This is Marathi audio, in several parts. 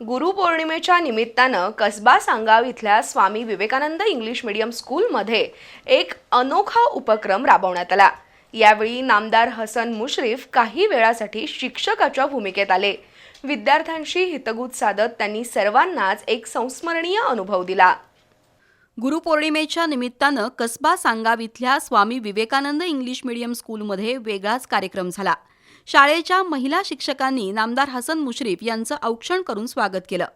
गुरुपौर्णिमेच्या निमित्तानं कसबा सांगाव इथल्या स्वामी विवेकानंद इंग्लिश मीडियम स्कूलमध्ये एक अनोखा उपक्रम राबवण्यात आला. यावेळी नामदार हसन मुश्रीफ काही वेळासाठी शिक्षकाच्या भूमिकेत आले. विद्यार्थ्यांशी हितगुत साधत त्यांनी सर्वांनाच एक संस्मरणीय अनुभव दिला. गुरुपौर्णिमेच्या निमित्तानं कसबा सांगाव इथल्या स्वामी विवेकानंद इंग्लिश मीडियम स्कूलमध्ये वेगळाच कार्यक्रम झाला. शाळेच्या महिला शिक्षकांनी नामदार हसन मुश्रीफ यांचं औक्षण करून स्वागत केलं.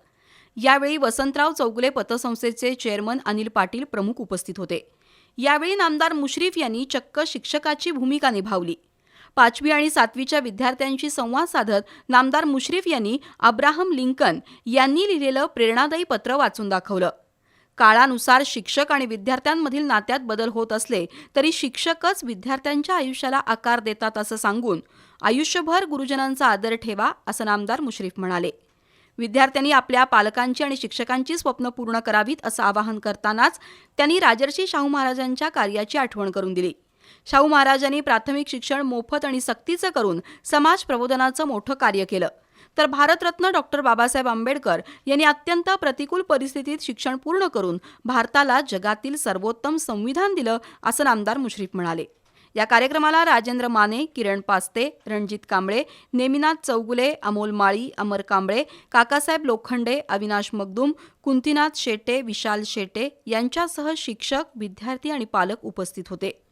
यावेळी वसंतराव चौगुले पतसंस्थेचे चेअरमन अनिल पाटील प्रमुख उपस्थित होते. यावेळी नामदार मुश्रीफ यांनी चक्क शिक्षकाची भूमिका निभावली. पाचवी आणि सातवीच्या विद्यार्थ्यांशी संवाद साधत नामदार मुश्रीफ यांनी अब्राहम लिंकन यांनी लिहिलेलं प्रेरणादायी पत्र वाचून दाखवलं. काळानुसार शिक्षक आणि विद्यार्थ्यांमधील नात्यात बदल होत असले तरी शिक्षकच विद्यार्थ्यांच्या आयुष्याला आकार देतात असं सांगून आयुष्यभर गुरुजनांचा आदर ठेवा असं नामदार मुश्रीफ म्हणाले. विद्यार्थ्यांनी आपल्या पालकांची आणि शिक्षकांची स्वप्न पूर्ण करावीत असं आवाहन करतानाच त्यांनी राजर्षी शाहू महाराजांच्या कार्याची आठवण करून दिली. शाहू महाराजांनी प्राथमिक शिक्षण मोफत आणि सक्तीचं करून समाज प्रबोधनाचं मोठं कार्य केलं. तर भारतरत्न डॉक्टर बाबासाहेब आंबेडकर यांनी अत्यंत प्रतिकूल परिस्थितीत शिक्षण पूर्ण करून भारताला जगातील सर्वोत्तम संविधान दिलं असं नामदार मुश्रीफ म्हणाले. या कार्यक्रमाला राजेंद्र माने किरण पास्ते रणजित कांबळे नेमिनाथ चौगुले अमोल माळी अमर कांबळे काकासाहेब लोखंडे अविनाश मगदूम कुंतीनाथ शेटे विशाल शेटे यांच्यासह शिक्षक विद्यार्थी आणि पालक उपस्थित होते.